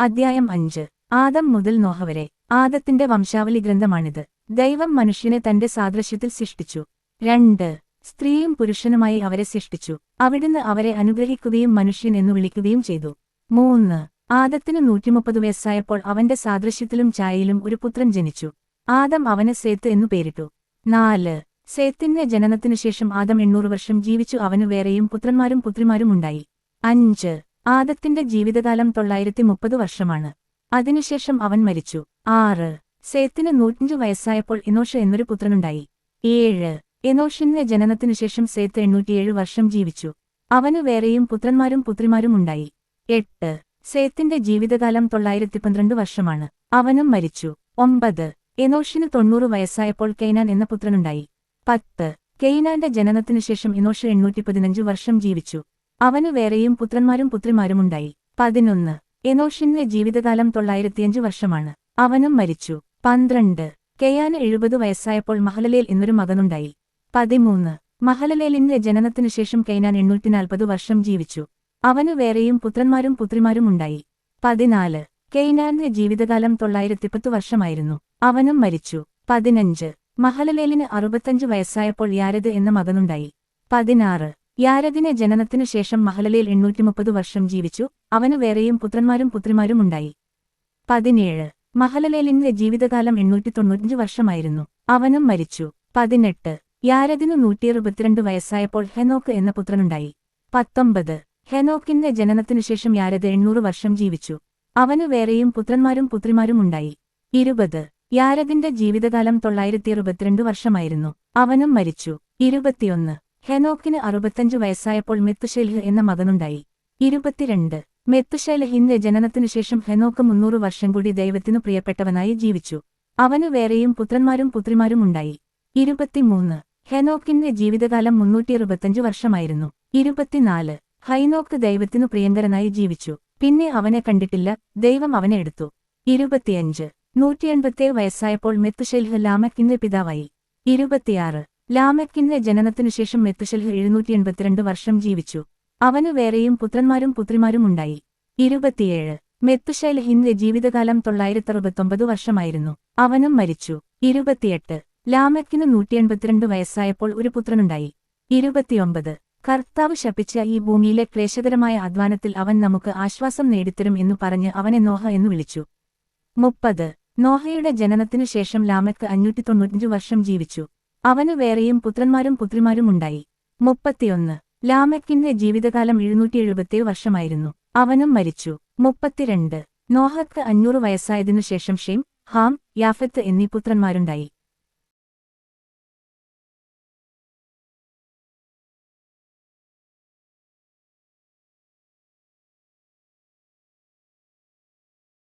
അദ്ധ്യായം അഞ്ച്. ആദം മുതൽ നോഹ വരെ. ആദത്തിന്റെ വംശാവലി ഗ്രന്ഥമാണിത് ദൈവം മനുഷ്യനെ തന്റെ സാദൃശ്യത്തിൽ സൃഷ്ടിച്ചു. രണ്ട്. സ്ത്രീയും പുരുഷനുമായി അവരെ സൃഷ്ടിച്ചു. അവിടുന്ന് അവരെ അനുഗ്രഹിക്കുകയും മനുഷ്യൻ എന്നു വിളിക്കുകയും ചെയ്തു. മൂന്ന്. ആദത്തിന് നൂറ്റിമുപ്പത് വയസ്സായപ്പോൾ അവന്റെ സാദൃശ്യത്തിലും ചായയിലും ഒരു പുത്രൻ ജനിച്ചു. ആദം അവന് സേത്ത് എന്നു പേരിട്ടു. നാല്. സേത്തിന്റെ ജനനത്തിനുശേഷം ആദം എണ്ണൂറ് വർഷം ജീവിച്ചു. അവന് വേറെയും പുത്രന്മാരും പുത്രിമാരും ഉണ്ടായി. അഞ്ച്. ആദത്തിന്റെ ജീവിതകാലം തൊള്ളായിരത്തി മുപ്പത് വർഷമാണ്. അതിനുശേഷം അവൻ മരിച്ചു. ആറ്. സേത്തിന് നൂറ്റഞ്ചു വയസ്സായപ്പോൾ ഇനോഷ എന്നൊരു പുത്രനുണ്ടായി. ഏഴ്. എനോഷിന്റെ ജനനത്തിനുശേഷം സേത്ത് എണ്ണൂറ്റിയേഴ് വർഷം ജീവിച്ചു. അവനു വേറെയും പുത്രന്മാരും പുത്രിമാരും ഉണ്ടായി. എട്ട്. സേത്തിന്റെ ജീവിതകാലം തൊള്ളായിരത്തി പന്ത്രണ്ട് വർഷമാണ്. അവനും മരിച്ചു. ഒമ്പത്. എനോഷിന് തൊണ്ണൂറ് വയസ്സായപ്പോൾ കെയ്നാൻ എന്ന പുത്രനുണ്ടായി. പത്ത്. കെയ്നാന്റെ ജനനത്തിനുശേഷം എനോഷ് എണ്ണൂറ്റി പതിനഞ്ച് വർഷം ജീവിച്ചു. അവനു വേറെയും പുത്രന്മാരും പുത്രിമാരുമുണ്ടായി. പതിനൊന്ന്. എനോഷിന്റെ ജീവിതകാലം തൊള്ളായിരത്തിയഞ്ച് വർഷമാണ്. അവനും മരിച്ചു. പന്ത്രണ്ട്. കെയാന് എഴുപത് വയസ്സായപ്പോൾ മഹലലേൽ എന്നൊരു മകനുണ്ടായി. പതിമൂന്ന്. മഹലലേലിന്റെ ജനനത്തിനുശേഷം കെയ്നാൻ എണ്ണൂറ്റിനാൽപ്പത് വർഷം ജീവിച്ചു. അവനു വേറെയും പുത്രന്മാരും പുത്രിമാരും ഉണ്ടായി പതിനാല്. കെയ്നാന്റെ ജീവിതകാലം തൊള്ളായിരത്തിപ്പത്ത് വർഷമായിരുന്നു. അവനും മരിച്ചു. പതിനഞ്ച്. മഹലലേലിന് അറുപത്തഞ്ച് വയസ്സായപ്പോൾ യാരദ് എന്ന മകനുണ്ടായി. പതിനാറ്. യാരദിനെ ജനനത്തിനു ശേഷം മഹലലേൽ എണ്ണൂറ്റിമുപ്പത് വർഷം ജീവിച്ചു. അവനു വേറെയും പുത്രന്മാരും പുത്രിമാരും ഉണ്ടായി. പതിനേഴ്. മഹലലേലിന്റെ ജീവിതകാലം എണ്ണൂറ്റി തൊണ്ണൂറ്റഞ്ച് വർഷമായിരുന്നു. അവനും മരിച്ചു. പതിനെട്ട്. യാരദിനു നൂറ്റിയറുപത്തിരണ്ട് വയസ്സായപ്പോൾ ഹെനോക്ക് എന്ന പുത്രനുണ്ടായി. പത്തൊമ്പത്. ഹെനോക്കിന്റെ ജനനത്തിനുശേഷം യാരദ് എണ്ണൂറ് വർഷം ജീവിച്ചു. അവനു വേറെയും പുത്രന്മാരും പുത്രിമാരും ഉണ്ടായി. ഇരുപത്. യാരദിന്റെ ജീവിതകാലം തൊള്ളായിരത്തി അറുപത്തിരണ്ട് വർഷമായിരുന്നു. അവനും മരിച്ചു. ഇരുപത്തിയൊന്ന്. ഹെനോക്കിന് അറുപത്തഞ്ച് വയസ്സായപ്പോൾ മെത്തുശൈലഹ് എന്ന മകനുണ്ടായി. ഇരുപത്തിരണ്ട്. മെത്തുശൈലഹിന്റെ ജനനത്തിനുശേഷം ഹെനോക്ക് മുന്നൂറ് വർഷം കൂടി ദൈവത്തിനു പ്രിയപ്പെട്ടവനായി ജീവിച്ചു. അവനു വേറെയും പുത്രന്മാരും പുത്രിമാരും ഉണ്ടായി. ഇരുപത്തിമൂന്ന്. ഹെനോക്കിന്റെ ജീവിതകാലം മുന്നൂറ്റി അറുപത്തഞ്ച് വർഷമായിരുന്നു. ഇരുപത്തിനാല്. ഹൈനോക്ക് ദൈവത്തിനു പ്രിയങ്കരനായി ജീവിച്ചു. പിന്നെ അവനെ കണ്ടിട്ടില്ല. ദൈവം അവനെ എടുത്തു. ഇരുപത്തിയഞ്ച്. നൂറ്റിയെൺപത്തേഴ് വയസ്സായപ്പോൾ മെത്തുശൈൽഹ് ലാമക്കിന്റെ പിതാവായി. ഇരുപത്തിയാറ്. ലാമക്കിന്റെ ജനനത്തിനുശേഷം മെത്തുശൽഹ് എഴുന്നൂറ്റി എൺപത്തിരണ്ട് വർഷം ജീവിച്ചു. അവനു വേറെയും പുത്രന്മാരും പുത്രിമാരും ഉണ്ടായി. ഇരുപത്തിയേഴ്. മെത്തുശൈലഹിന്റെ ജീവിതകാലം തൊള്ളായിരത്തറുപത്തൊമ്പത് വർഷമായിരുന്നു. അവനും മരിച്ചു. ഇരുപത്തിയെട്ട്. ലാമക്കിന് നൂറ്റിയെൺപത്തിരണ്ട് വയസ്സായപ്പോൾ ഒരു പുത്രനുണ്ടായി. ഇരുപത്തിയൊമ്പത്. കർത്താവ് ശപിച്ച ഈ ഭൂമിയിലെ ക്ലേശകരമായ അധ്വാനത്തിൽ അവൻ നമുക്ക് ആശ്വാസം നേടിത്തരും എന്നു പറഞ്ഞ് അവനെ നോഹ എന്നു വിളിച്ചു. മുപ്പത്. നോഹയുടെ ജനനത്തിനു ശേഷം ലാമക്ക് അഞ്ഞൂറ്റി തൊണ്ണൂറ്റഞ്ചു വർഷം ജീവിച്ചു. അവനു വേറെയും പുത്രന്മാരും പുത്രിമാരും ഉണ്ടായി. മുപ്പത്തിയൊന്ന്. ലാമക്കിന്റെ ജീവിതകാലം എഴുന്നൂറ്റി എഴുപത്തേഴ് വർഷമായിരുന്നു. അവനും മരിച്ചു. മുപ്പത്തിരണ്ട്. നോഹത്ത് അഞ്ഞൂറ് വയസ്സായതിനു ശേഷം ഷെയ്ം ഹാം യാഫത്ത് എന്നീ പുത്രന്മാരുണ്ടായി.